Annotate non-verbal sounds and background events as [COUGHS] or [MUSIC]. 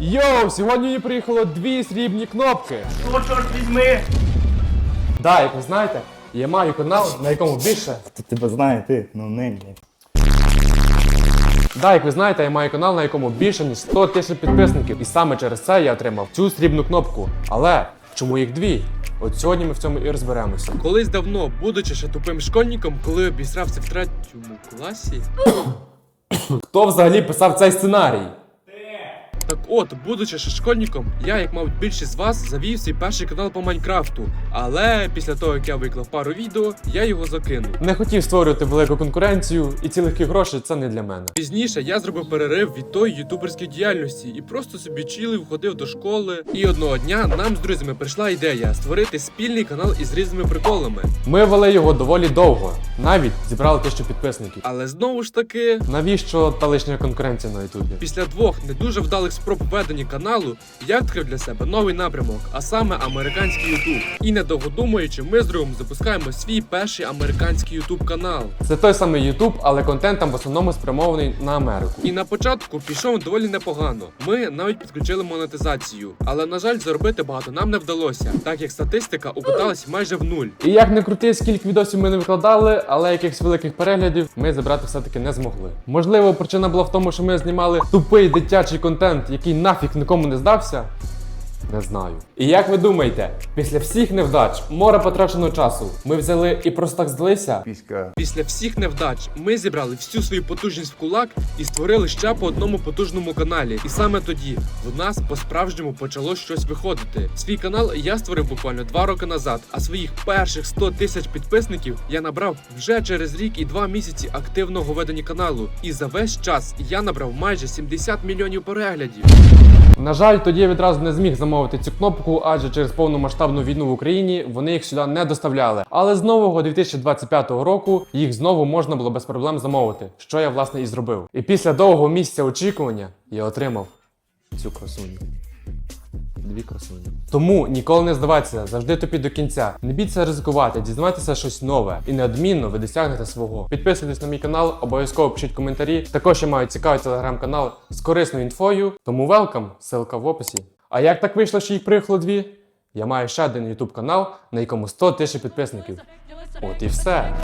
Йоу, сьогодні мені приїхало дві срібні кнопки. Що, чорт візьми? Да, як ви знаєте, я маю канал, на якому більше. Ти тебе знає, ти, ну не, ні. Да, як ви знаєте, я маю канал, на якому більше ніж 100 тисяч підписників. І саме через це я отримав цю срібну кнопку. Але чому їх дві? От сьогодні ми в цьому і розберемося. Колись давно, будучи ще тупим школьником, коли обісрався в третьому класі. [COUGHS] Хто взагалі писав цей сценарій? Так от, будучи ще школьником, я, як мабуть, більшість з вас, завів свій перший канал по Майнкрафту. Але після того, як я виклав пару відео, я його закинув. Не хотів створювати велику конкуренцію, і ці легкі гроші це не для мене. Пізніше я зробив перерив від тої ютуберської діяльності і просто собі чилив, ходив до школи. І одного дня нам з друзями прийшла ідея створити спільний канал із різними приколами. Ми вели його доволі довго, навіть зібрали тисячу підписників. Але знову ж таки, Навіщо та лишня конкуренція на Ютубі? Після двох не дуже вдалих спроб ведення каналу я відкрив для себе новий напрямок, а саме американський Ютуб. І недовго думаючи, ми з другом запускаємо свій перший американський Ютуб канал. Це той самий Ютуб, але контент там в основному спрямований на Америку. І на початку пішов доволі непогано. Ми навіть підключили монетизацію, але на жаль, заробити багато нам не вдалося, так як статистика укоталась майже в нуль. І як не крути, скільки відосів ми не викладали, але якихось великих переглядів ми забрати все-таки не змогли. Можливо, причина була в тому, що ми знімали тупий дитячий контент, який нафіг нікому не здався. Не знаю. І як ви думаєте, після всіх невдач, море потраченого часу, ми взяли і просто так здалися? Піська. Після всіх невдач ми зібрали всю свою потужність в кулак і створили ще по одному потужному каналі. І саме тоді в нас по-справжньому почало щось виходити. Свій канал я створив буквально два роки назад, а своїх перших 100 тисяч підписників я набрав вже через рік і два місяці активного ведення каналу. І за весь час я набрав майже 70 мільйонів переглядів. На жаль, тоді я відразу не зміг замовити цю кнопку, адже через повномасштабну війну в Україні вони їх сюди не доставляли. Але з нового 2025 року їх знову можна було без проблем замовити, що я власне і зробив. І після довгого місяця очікування я отримав цю красуню. Дві красуні. Тому ніколи не здавайтеся, завжди топіть до кінця. Не бійтеся ризикувати, дізнавайтеся щось нове. І неодмінно ви досягнете свого. Підписуйтесь на мій канал, обов'язково пишіть коментарі. Також я маю цікавий телеграм-канал з корисною інфою. Тому велкам, ссылка в описі. А як так вийшло, що їх приїхало дві? Я маю ще один YouTube канал, на якому 100 тисяч підписників. От і все.